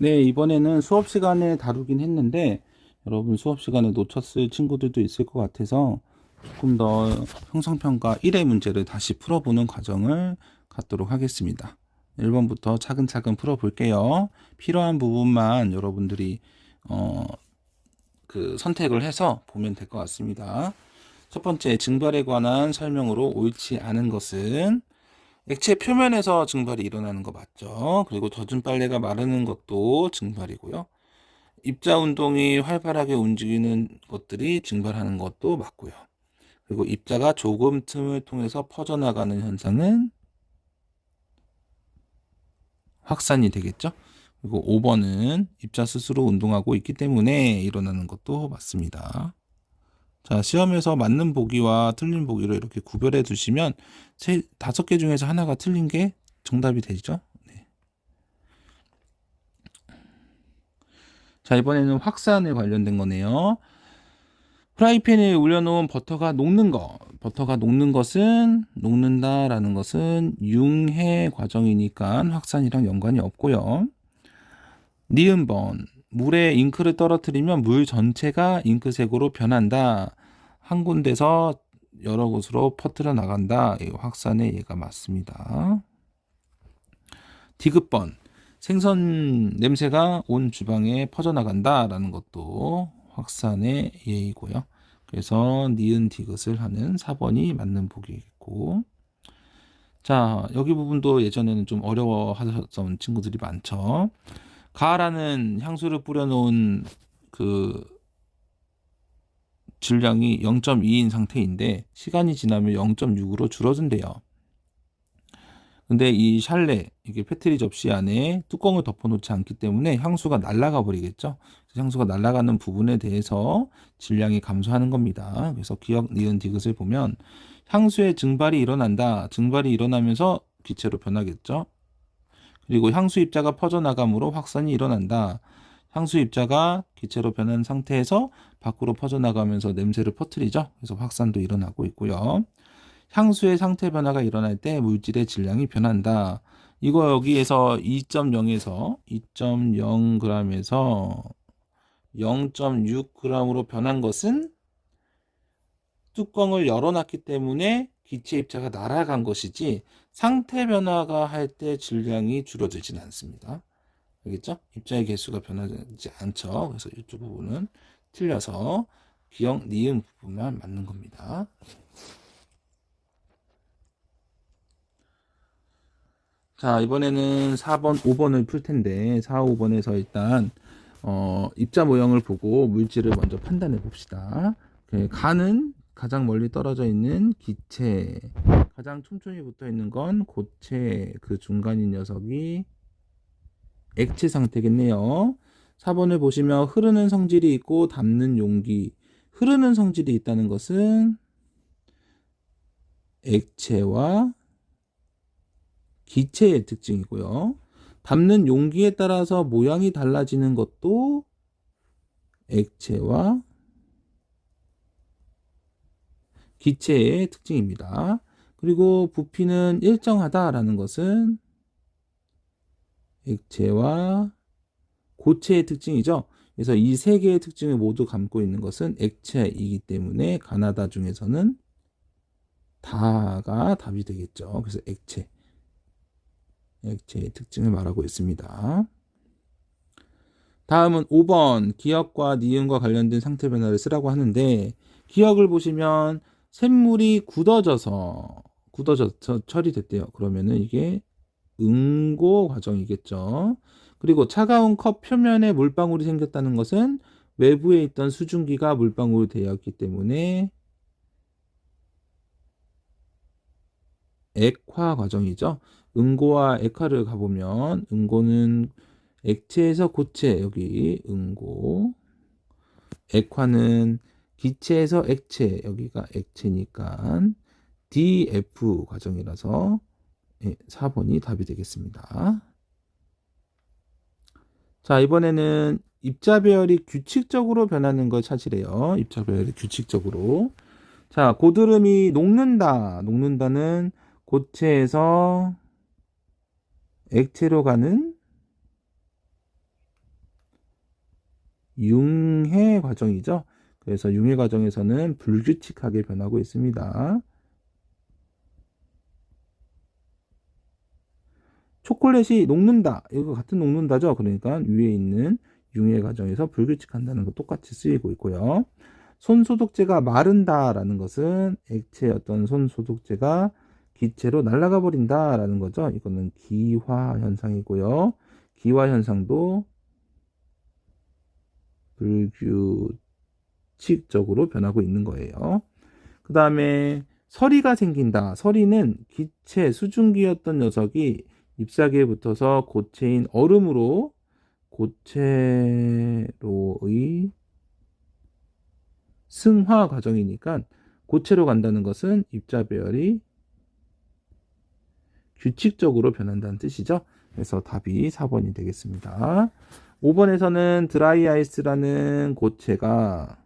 네, 이번에는 수업 시간에 다루긴 했는데, 여러분 수업 시간에 놓쳤을 친구들도 있을 것 같아서 조금 더 형성평가 1의 문제를 다시 풀어보는 과정을 갖도록 하겠습니다. 1번부터 차근차근 풀어볼게요. 필요한 부분만 여러분들이, 어, 그 선택을 해서 보면 될 것 같습니다. 첫 번째, 증발에 관한 설명으로 옳지 않은 것은 액체 표면에서 증발이 일어나는 거 맞죠? 그리고 젖은 빨래가 마르는 것도 증발이고요. 입자 운동이 활발하게 움직이는 것들이 증발하는 것도 맞고요. 그리고 입자가 조금 틈을 통해서 퍼져나가는 현상은 확산이 되겠죠? 그리고 5번은 입자 스스로 운동하고 있기 때문에 일어나는 것도 맞습니다. 자, 시험에서 맞는 보기와 틀린 보기로 이렇게 구별해 두시면 세, 다섯 개 중에서 하나가 틀린 게 정답이 되죠. 네. 자, 이번에는 확산에 관련된 거네요. 프라이팬에 올려놓은 버터가 녹는 거. 버터가 녹는 것은, 녹는다라는 것은 융해 과정이니까 확산이랑 연관이 없고요. 니은번. 물에 잉크를 떨어뜨리면 물 전체가 잉크색으로 변한다. 한 군데서 여러 곳으로 퍼뜨려 나간다. 이 확산의 예가 맞습니다. 디귿번. 생선 냄새가 온 주방에 퍼져나간다라는 것도 확산의 예이고요. 그래서 니은 디귿을 하는 4번이 맞는 보기겠고 자 여기 부분도 예전에는 좀 어려워 하셨던 친구들이 많죠. 가라는 향수를 뿌려놓은 그 질량이 0.2인 상태인데 시간이 지나면 0.6으로 줄어든대요. 근데 이 샬레 이게 페트리 접시 안에 뚜껑을 덮어놓지 않기 때문에 향수가 날아가 버리겠죠. 향수가 날아가는 부분에 대해서 질량이 감소하는 겁니다. 그래서 기억 니은 디귿을 보면 향수의 증발이 일어난다. 증발이 일어나면서 기체로 변하겠죠. 그리고 향수 입자가 퍼져나가므로 확산이 일어난다. 향수 입자가 기체로 변한 상태에서 밖으로 퍼져나가면서 냄새를 퍼뜨리죠. 그래서 확산도 일어나고 있고요. 향수의 상태 변화가 일어날 때 물질의 질량이 변한다. 이거 여기에서 2.0에서 2.0g에서 0.6g으로 변한 것은 뚜껑을 열어놨기 때문에 기체 입자가 날아간 것이지 상태 변화가 할 때 질량이 줄어들진 않습니다. 알겠죠? 입자의 개수가 변하지 않죠. 그래서 이쪽 부분은 틀려서 기억 니은 부분만 맞는 겁니다. 자, 이번에는 4번, 5번을 풀 텐데 4, 5번에서 일단 어, 입자 모형을 보고 물질을 먼저 판단해 봅시다. 간은 가장 멀리 떨어져 있는 기체, 가장 촘촘히 붙어 있는 건 고체, 그 중간인 녀석이 액체 상태겠네요. 4번을 보시면 흐르는 성질이 있고 담는 용기. 흐르는 성질이 있다는 것은 액체와 기체의 특징이고요. 담는 용기에 따라서 모양이 달라지는 것도 액체와 기체의 특징입니다. 그리고 부피는 일정하다라는 것은 액체와 고체의 특징이죠. 그래서 이 세 개의 특징을 모두 감고 있는 것은 액체이기 때문에 가나다 중에서는 다가 답이 되겠죠. 그래서 액체. 액체의 특징을 말하고 있습니다. 다음은 5번 기억과 니은과 관련된 상태 변화를 쓰라고 하는데 기억을 보시면 샘물이 굳어져서 굳어져서 처리됐대요. 그러면은 이게 응고 과정이겠죠. 그리고 차가운 컵 표면에 물방울이 생겼다는 것은 외부에 있던 수증기가 물방울이 되었기 때문에 액화 과정이죠. 응고와 액화를 가보면 응고는 액체에서 고체 여기 응고 액화는 기체에서 액체 여기가 액체니까 DF 과정이라서 4번이 답이 되겠습니다. 자 이번에는 입자배열이 규칙적으로 변하는 걸 찾으래요. 입자배열이 규칙적으로 자 고드름이 녹는다 녹는다는 고체에서 액체로 가는 융해 과정이죠. 그래서 융해 과정에서는 불규칙하게 변하고 있습니다. 초콜릿이 녹는다. 이거 같은 녹는다죠. 그러니까 위에 있는 융해 과정에서 불규칙한다는 거 똑같이 쓰이고 있고요. 손소독제가 마른다라는 것은 액체 어떤 손소독제가 기체로 날아가 버린다라는 거죠. 이거는 기화 현상이고요. 기화 현상도 불규칙적으로 변하고 있는 거예요. 그 다음에 서리가 생긴다. 서리는 기체 수증기였던 녀석이 잎사귀에 붙어서 고체인 얼음으로 고체로의 승화 과정이니까 고체로 간다는 것은 입자 배열이 규칙적으로 변한다는 뜻이죠. 그래서 답이 4번이 되겠습니다. 5번에서는 드라이 아이스라는 고체가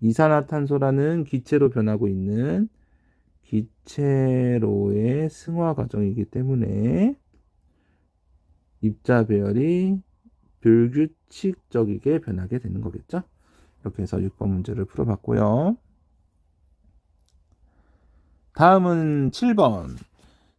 이산화탄소라는 기체로 변하고 있는 기체로의 승화 과정이기 때문에 입자 배열이 불규칙적이게 변하게 되는 거겠죠. 이렇게 해서 6번 문제를 풀어봤고요. 다음은 7번.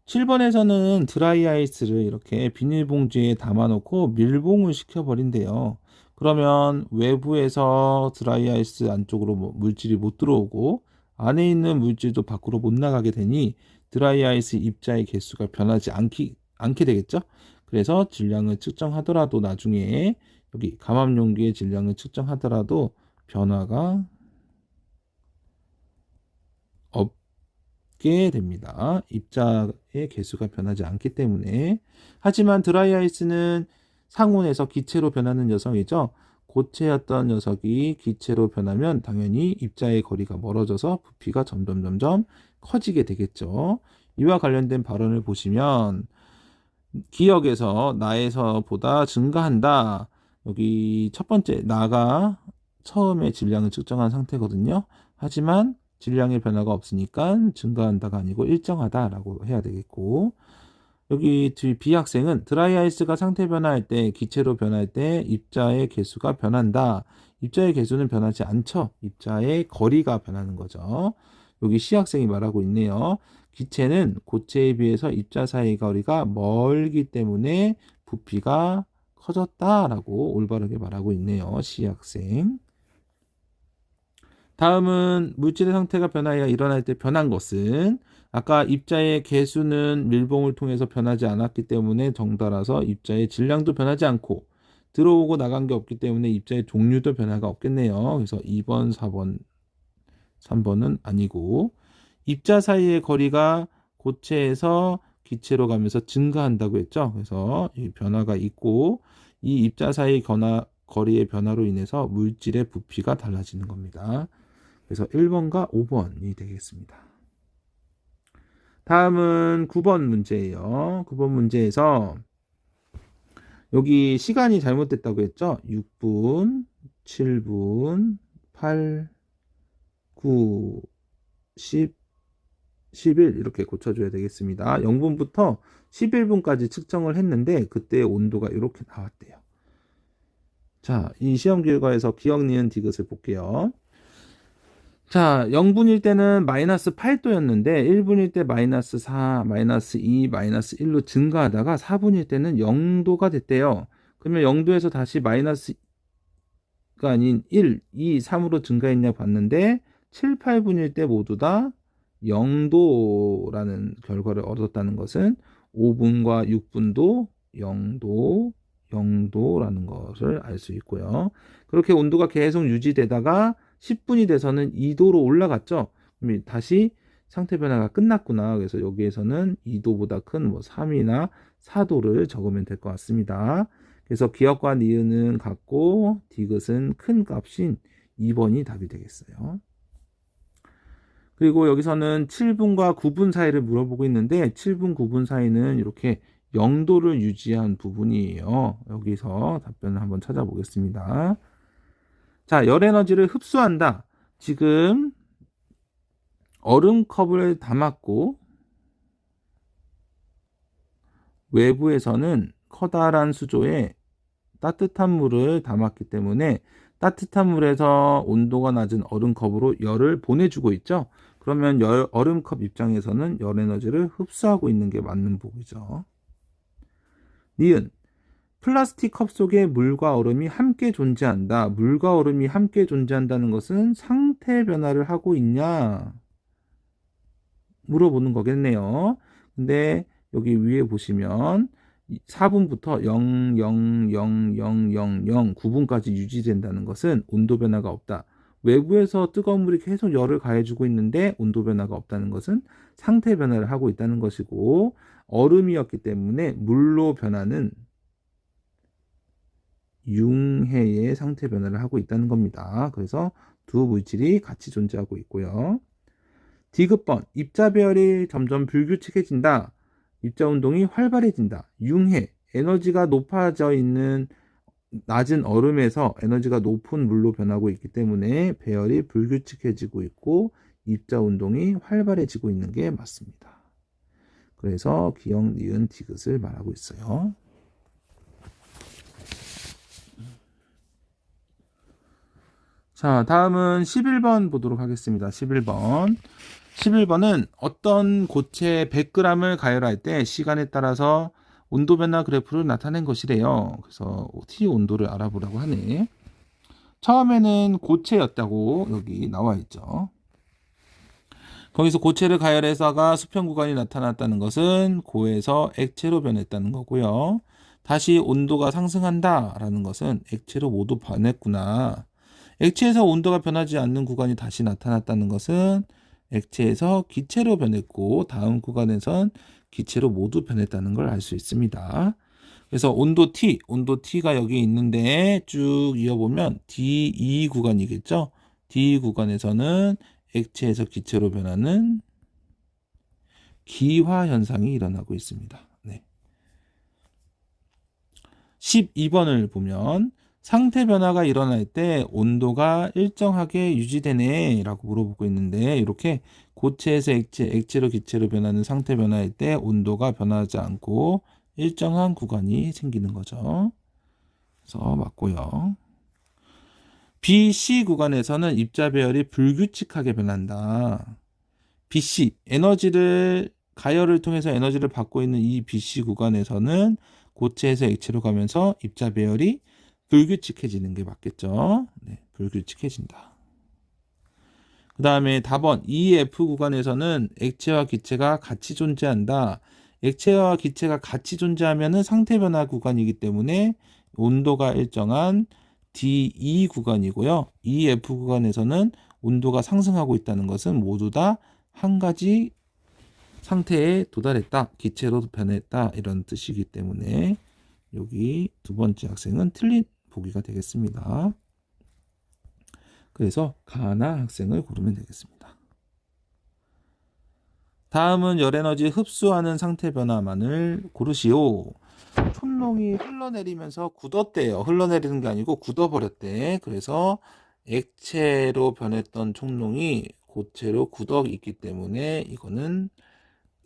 7번에서는 드라이 아이스를 이렇게 비닐봉지에 담아놓고 밀봉을 시켜버린대요. 그러면 외부에서 드라이 아이스 안쪽으로 뭐 물질이 못 들어오고 안에 있는 물질도 밖으로 못 나가게 되니 드라이 아이스 입자의 개수가 변하지 않기, 않게 되겠죠. 그래서 질량을 측정하더라도 나중에 여기 감압 용기의 질량을 측정하더라도 변화가 없게 됩니다. 입자의 개수가 변하지 않기 때문에 하지만 드라이 아이스는 상온에서 기체로 변하는 녀석이죠. 고체였던 녀석이 기체로 변하면 당연히 입자의 거리가 멀어져서 부피가 점점 점점 커지게 되겠죠. 이와 관련된 발언을 보시면 기억에서 나에서보다 증가한다. 여기 첫 번째 나가 처음에 질량을 측정한 상태거든요. 하지만 질량의 변화가 없으니까 증가한다가 아니고 일정하다라고 해야 되겠고 여기 B 학생은 드라이 아이스가 상태 변화할 때 기체로 변할 때 입자의 개수가 변한다. 입자의 개수는 변하지 않죠. 입자의 거리가 변하는 거죠. 여기 C 학생이 말하고 있네요. 기체는 고체에 비해서 입자 사이의 거리가 멀기 때문에 부피가 커졌다라고 올바르게 말하고 있네요. C 학생. 다음은 물질의 상태가 변하여 일어날 때 변한 것은 아까 입자의 개수는 밀봉을 통해서 변하지 않았기 때문에 정달아서 입자의 질량도 변하지 않고 들어오고 나간 게 없기 때문에 입자의 종류도 변화가 없겠네요. 그래서 2번, 4번, 3번은 아니고 입자 사이의 거리가 고체에서 기체로 가면서 증가한다고 했죠. 그래서 이 변화가 있고 이 입자 사이 변화, 거리의 변화로 인해서 물질의 부피가 달라지는 겁니다. 그래서 1번과 5번이 되겠습니다. 다음은 9번 문제예요. 9번 문제에서 여기 시간이 잘못됐다고 했죠? 6분, 7분, 8, 9, 10, 11 이렇게 고쳐줘야 되겠습니다. 0분부터 11분까지 측정을 했는데 그때 온도가 이렇게 나왔대요. 자, 이 시험 결과에서 기억, 니은, 디귿을 볼게요. 자, 0분일 때는 마이너스 8도였는데 1분일 때 마이너스 4, 마이너스 2, 마이너스 1로 증가하다가 4분일 때는 0도가 됐대요. 그러면 0도에서 다시 마이너스가 아닌 1, 2, 3으로 증가했냐 봤는데 7, 8분일 때 모두 다 0도라는 결과를 얻었다는 것은 5분과 6분도 0도, 0도라는 것을 알 수 있고요. 그렇게 온도가 계속 유지되다가 10분이 돼서는 2도로 올라갔죠. 그럼 다시 상태 변화가 끝났구나. 그래서 여기에서는 2도보다 큰 뭐 3이나 4도를 적으면 될 것 같습니다. 그래서 기억과 니은은 같고 디귿은 큰 값인 2번이 답이 되겠어요. 그리고 여기서는 7분과 9분 사이를 물어보고 있는데 7분, 9분 사이는 이렇게 0도를 유지한 부분이에요. 여기서 답변을 한번 찾아보겠습니다. 자, 열 에너지를 흡수한다. 지금 얼음 컵을 담았고 외부에서는 커다란 수조에 따뜻한 물을 담았기 때문에 따뜻한 물에서 온도가 낮은 얼음컵으로 열을 보내주고 있죠. 그러면 열, 얼음컵 입장에서는 열 에너지를 흡수하고 있는 게 맞는 보기죠. 니은 플라스틱 컵 속에 물과 얼음이 함께 존재한다. 물과 얼음이 함께 존재한다는 것은 상태 변화를 하고 있냐? 물어보는 거겠네요. 근데 여기 위에 보시면 4분부터 0, 0, 0, 0, 0, 0, 9분까지 유지된다는 것은 온도 변화가 없다. 외부에서 뜨거운 물이 계속 열을 가해주고 있는데 온도 변화가 없다는 것은 상태 변화를 하고 있다는 것이고 얼음이었기 때문에 물로 변하는 융해의 상태 변화를 하고 있다는 겁니다. 그래서 두 물질이 같이 존재하고 있고요. 디귿번 입자 배열이 점점 불규칙해진다. 입자 운동이 활발해진다. 융해 에너지가 높아져 있는 낮은 얼음에서 에너지가 높은 물로 변하고 있기 때문에 배열이 불규칙해지고 있고 입자 운동이 활발해지고 있는 게 맞습니다. 그래서 기억, 니은, 디귿을 말하고 있어요. 자, 다음은 11번 보도록 하겠습니다. 11번. 11번은 어떤 고체 100g을 가열할 때 시간에 따라서 온도 변화 그래프를 나타낸 것이래요. 그래서 T 온도를 알아보라고 하네. 처음에는 고체였다고 여기 나와 있죠. 거기서 고체를 가열해서가 수평 구간이 나타났다는 것은 고에서 액체로 변했다는 거고요. 다시 온도가 상승한다라는 것은 액체로 모두 변했구나. 액체에서 온도가 변하지 않는 구간이 다시 나타났다는 것은 액체에서 기체로 변했고 다음 구간에선 기체로 모두 변했다는 걸 알 수 있습니다. 그래서 온도 T, 온도 T가 여기 있는데 쭉 이어보면 D2 구간이겠죠. D 구간에서는 액체에서 기체로 변하는 기화 현상이 일어나고 있습니다. 네. 12번을 보면 상태 변화가 일어날 때 온도가 일정하게 유지되네 라고 물어보고 있는데 이렇게 고체에서 액체, 액체로 기체로 변하는 상태 변화일 때 온도가 변하지 않고 일정한 구간이 생기는 거죠. 그래서 맞고요. BC 구간에서는 입자 배열이 불규칙하게 변한다. BC 에너지를 가열을 통해서 에너지를 받고 있는 이 BC 구간에서는 고체에서 액체로 가면서 입자 배열이 불규칙해지는 게 맞겠죠. 네, 불규칙해진다. 그 다음에 답원 EF 구간에서는 액체와 기체가 같이 존재한다. 액체와 기체가 같이 존재하면 상태 변화 구간이기 때문에 온도가 일정한 DE 구간이고요. EF 구간에서는 온도가 상승하고 있다는 것은 모두 다 한 가지 상태에 도달했다. 기체로 변했다. 이런 뜻이기 때문에 여기 두 번째 학생은 틀린 보기가 되겠습니다. 그래서 가나 학생을 고르면 되겠습니다. 다음은 열에너지 흡수하는 상태 변화만을 고르시오. 촌농이 흘러내리면서 굳었대요. 흘러내리는 게 아니고 굳어버렸대. 그래서 액체로 변했던 촌농이 고체로 굳어 있기 때문에 이거는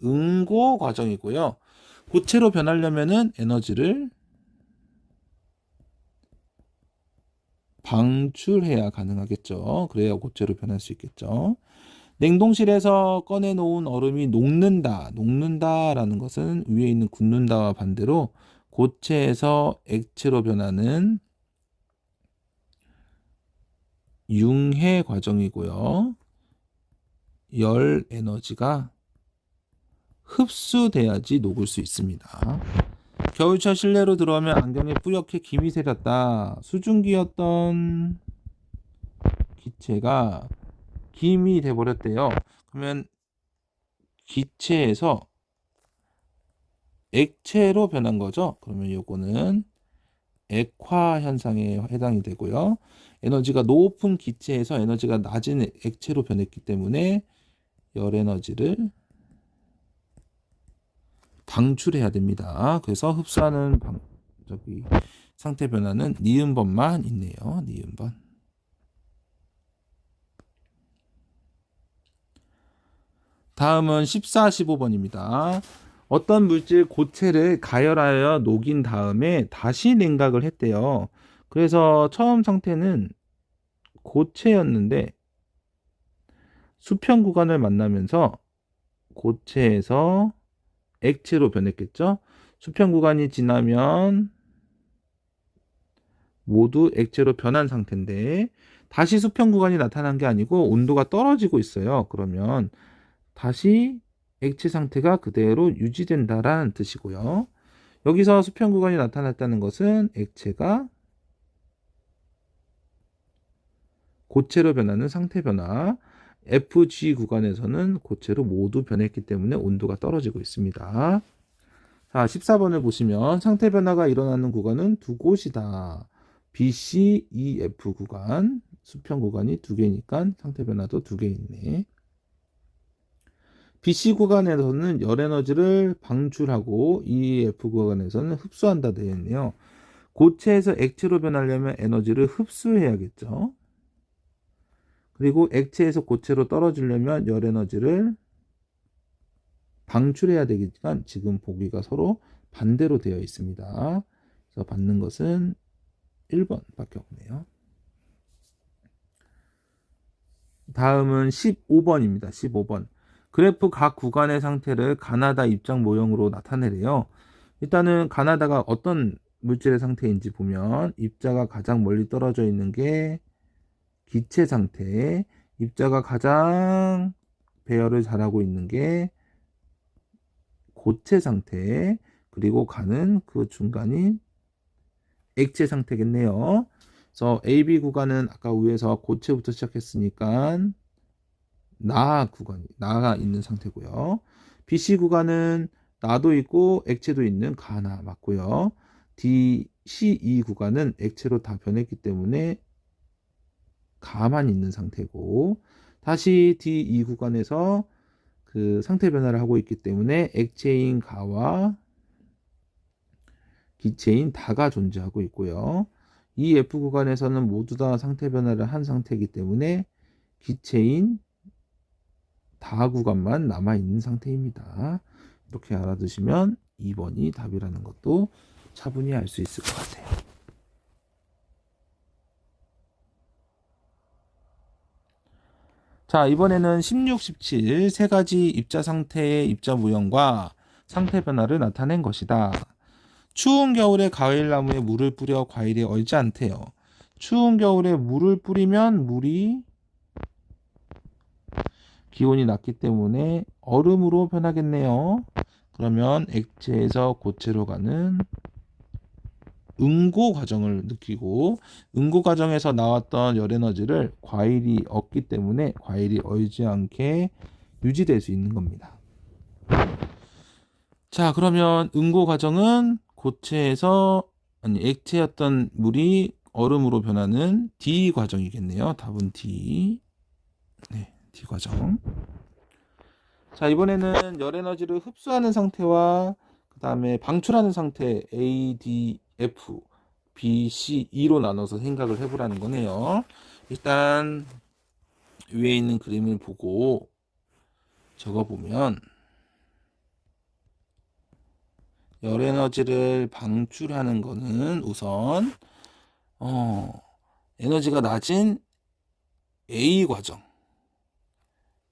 응고 과정이고요. 고체로 변하려면은 에너지를 방출해야 가능하겠죠. 그래야 고체로 변할 수 있겠죠. 냉동실에서 꺼내놓은 얼음이 녹는다. 녹는다라는 것은 위에 있는 굳는다와 반대로 고체에서 액체로 변하는 융해 과정이고요. 열 에너지가 흡수돼야지 녹을 수 있습니다. 겨울철 실내로 들어오면 안경에 뿌옇게 김이 새렸다. 수증기였던 기체가 김이 돼버렸대요. 그러면 기체에서 액체로 변한 거죠. 그러면 요거는 액화 현상에 해당이 되고요. 에너지가 높은 기체에서 에너지가 낮은 액체로 변했기 때문에 열 에너지를 방출해야 됩니다. 그래서 흡수하는 방, 저기 상태 변화는 니은번만 있네요. 니은번. 다음은 14, 15번입니다. 어떤 물질 고체를 가열하여 녹인 다음에 다시 냉각을 했대요. 그래서 처음 상태는 고체였는데 수평 구간을 만나면서 고체에서 액체로 변했겠죠. 수평 구간이 지나면 모두 액체로 변한 상태인데 다시 수평 구간이 나타난 게 아니고 온도가 떨어지고 있어요. 그러면 다시 액체 상태가 그대로 유지된다라는 뜻이고요. 여기서 수평 구간이 나타났다는 것은 액체가 고체로 변하는 상태 변화. FG 구간에서는 고체로 모두 변했기 때문에 온도가 떨어지고 있습니다. 자, 14번을 보시면 상태 변화가 일어나는 구간은 두 곳이다. BC, EF 구간, 수평 구간이 두 개니까 상태 변화도 두 개 있네. BC 구간에서는 열 에너지를 방출하고 EF 구간에서는 흡수한다 되어 있네요. 고체에서 액체로 변하려면 에너지를 흡수해야겠죠. 그리고 액체에서 고체로 떨어지려면 열 에너지를 방출해야 되겠지만 지금 보기가 서로 반대로 되어 있습니다. 그래서 받는 것은 1번밖에 없네요. 다음은 15번입니다. 15번. 그래프 각 구간의 상태를 가나다 입장 모형으로 나타내래요. 일단은 가나다가 어떤 물질의 상태인지 보면 입자가 가장 멀리 떨어져 있는 게 기체 상태, 입자가 가장 배열을 잘하고 있는 게 고체 상태, 그리고 가는 그 중간인 액체 상태겠네요. 그래서 AB 구간은 아까 위에서 고체부터 시작했으니까 나 구간이 나가 있는 상태고요. BC 구간은 나도 있고 액체도 있는 가나 맞고요. DCE 구간은 액체로 다 변했기 때문에 가만 있는 상태고 다시 D2 구간에서 그 상태 변화를 하고 있기 때문에 액체인 가와 기체인 다가 존재하고 있고요. 이 F 구간에서는 모두 다 상태 변화를 한 상태이기 때문에 기체인 다 구간만 남아 있는 상태입니다. 이렇게 알아두시면 2번이 답이라는 것도 차분히 알 수 있을 것 같아요. 자, 이번에는 16, 17 세 가지 입자 상태의 입자 무형과 상태 변화를 나타낸 것이다. 추운 겨울에 가을나무에 물을 뿌려 과일이 얼지 않대요. 추운 겨울에 물을 뿌리면 물이 기온이 낮기 때문에 얼음으로 변하겠네요. 그러면 액체에서 고체로 가는 응고 과정을 느끼고 응고 과정에서 나왔던 열 에너지를 과일이 얻기 때문에 과일이 얼지 않게 유지될 수 있는 겁니다. 자, 그러면 응고 과정은 고체에서 아니 액체였던 물이 얼음으로 변하는 D 과정이겠네요. 답은 D. 네, D 과정. 자, 이번에는 열 에너지를 흡수하는 상태와 그 다음에 방출하는 상태 A, D, F, B, C, E로 나눠서 생각을 해보라는 거네요. 일단 위에 있는 그림을 보고 적어보면 열 에너지를 방출하는 거는 우선 어, 에너지가 낮은 A 과정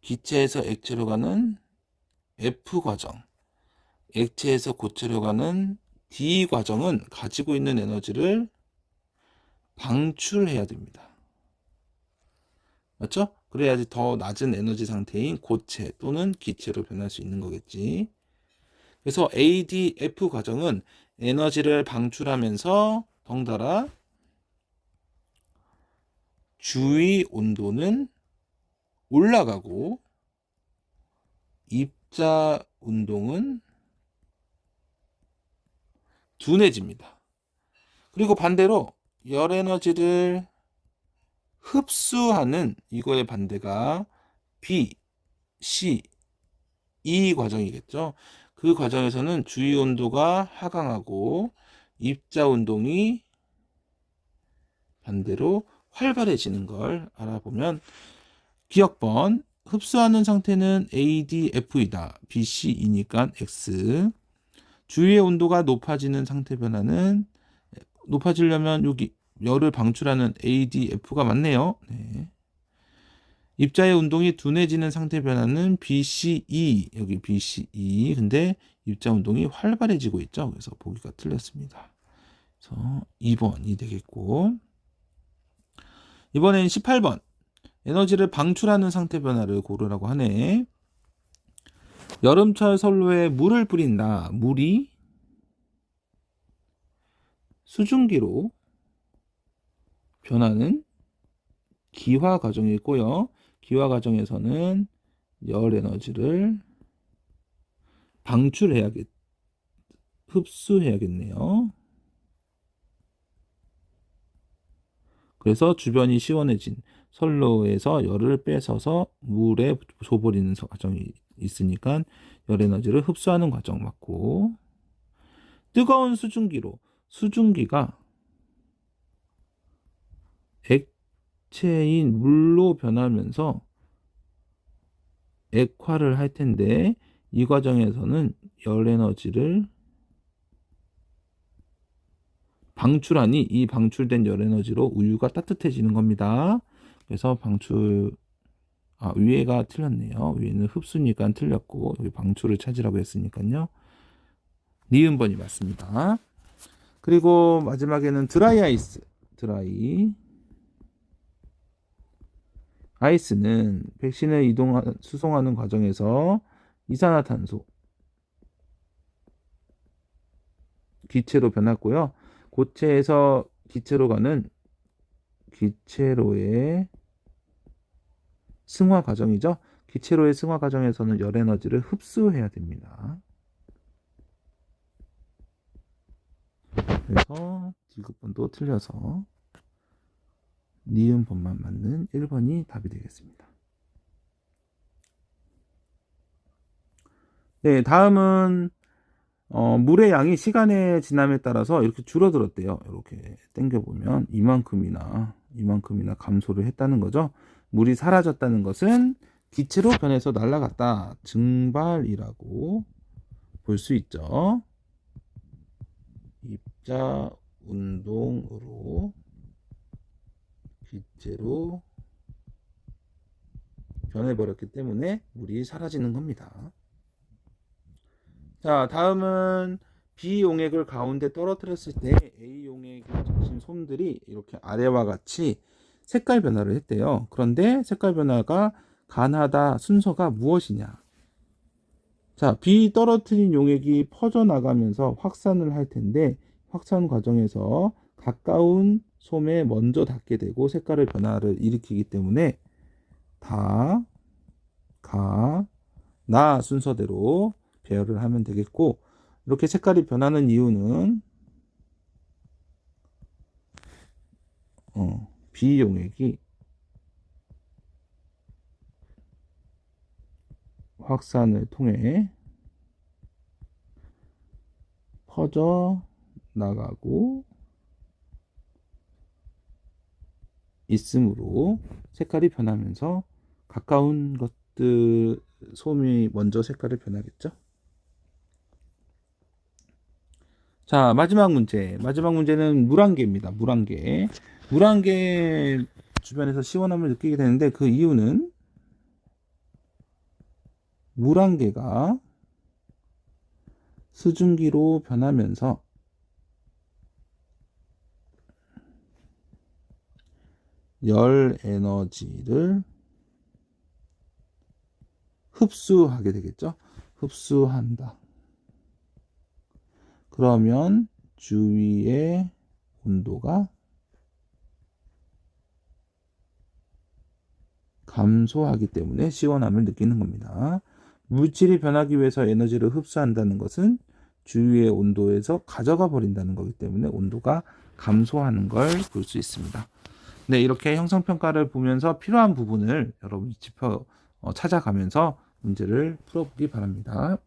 기체에서 액체로 가는 F 과정 액체에서 고체로 가는 D 과정은 가지고 있는 에너지를 방출해야 됩니다. 맞죠? 그래야지 더 낮은 에너지 상태인 고체 또는 기체로 변할 수 있는 거겠지. 그래서 ADF 과정은 에너지를 방출하면서 덩달아 주위 온도는 올라가고 입자 운동은 둔해집니다. 그리고 반대로 열 에너지를 흡수하는 이거의 반대가 B, C, E 과정이겠죠. 그 과정에서는 주위 온도가 하강하고 입자 운동이 반대로 활발해지는 걸 알아보면 기억번 흡수하는 상태는 ADF이다. BC이니까 X. 주위의 온도가 높아지는 상태 변화는 높아지려면 여기 열을 방출하는 ADF가 맞네요. 네. 입자의 운동이 둔해지는 상태 변화는 BCE 여기 BCE 근데 입자 운동이 활발해지고 있죠. 그래서 보기가 틀렸습니다. 그래서 2번이 되겠고 이번엔 18번 에너지를 방출하는 상태 변화를 고르라고 하네. 여름철 선로에 물을 뿌린다. 물이 수증기로 변하는 기화 과정이 있고요. 기화 과정에서는 열 에너지를 방출해야겠, 흡수해야겠네요. 그래서 주변이 시원해진 선로에서 열을 뺏어서 물에 줘버리는 과정이 있으니까 열 에너지를 흡수하는 과정 맞고 뜨거운 수증기로 수증기가 액체인 물로 변하면서 액화를 할 텐데 이 과정에서는 열 에너지를 방출하니 이 방출된 열 에너지로 우유가 따뜻해지는 겁니다. 그래서 방출 아 위에가 틀렸네요. 위에는 흡수니까 틀렸고 여기 방출을 찾으라고 했으니까요. 니은 번이 맞습니다. 그리고 마지막에는 드라이 아이스. 드라이 아이스는 백신을 이동 수송하는 과정에서 이산화탄소 기체로 변했고요. 고체에서 기체로 가는 기체로의 승화 과정이죠. 기체로의 승화 과정에서는 열 에너지를 흡수해야 됩니다. 그래서 디귿번도 틀려서 니은번만 맞는 1번이 답이 되겠습니다. 네, 다음은 어, 물의 양이 시간의 지남에 따라서 이렇게 줄어들었대요. 이렇게 당겨보면 이만큼이나 이만큼이나 감소를 했다는 거죠. 물이 사라졌다는 것은 기체로 변해서 날아갔다. 증발이라고 볼 수 있죠. 입자 운동으로 기체로 변해버렸기 때문에 물이 사라지는 겁니다. 자, 다음은 B 용액을 가운데 떨어뜨렸을 때 A 용액을 적신 솜들이 이렇게 아래와 같이 색깔 변화를 했대요. 그런데 색깔 변화가 가능하다 순서가 무엇이냐? 자, B 떨어뜨린 용액이 퍼져나가면서 확산을 할 텐데 확산 과정에서 가까운 솜에 먼저 닿게 되고 색깔의 변화를 일으키기 때문에 다, 가, 나 순서대로 배열을 하면 되겠고 이렇게 색깔이 변하는 이유는 어, 비용액이 확산을 통해 퍼져 나가고 있으므로 색깔이 변하면서 가까운 것들 솜이 먼저 색깔을 변하겠죠. 자, 마지막 문제. 마지막 문제는 물안개입니다. 물안개. 물안개 주변에서 시원함을 느끼게 되는데 그 이유는 물안개가 수증기로 변하면서 열 에너지를 흡수하게 되겠죠. 흡수한다. 그러면 주위의 온도가 감소하기 때문에 시원함을 느끼는 겁니다. 물질이 변하기 위해서 에너지를 흡수한다는 것은 주위의 온도에서 가져가 버린다는 거기 때문에 온도가 감소하는 걸 볼 수 있습니다. 네, 이렇게 형성평가를 보면서 필요한 부분을 여러분이 짚어 어, 찾아가면서 문제를 풀어보기 바랍니다.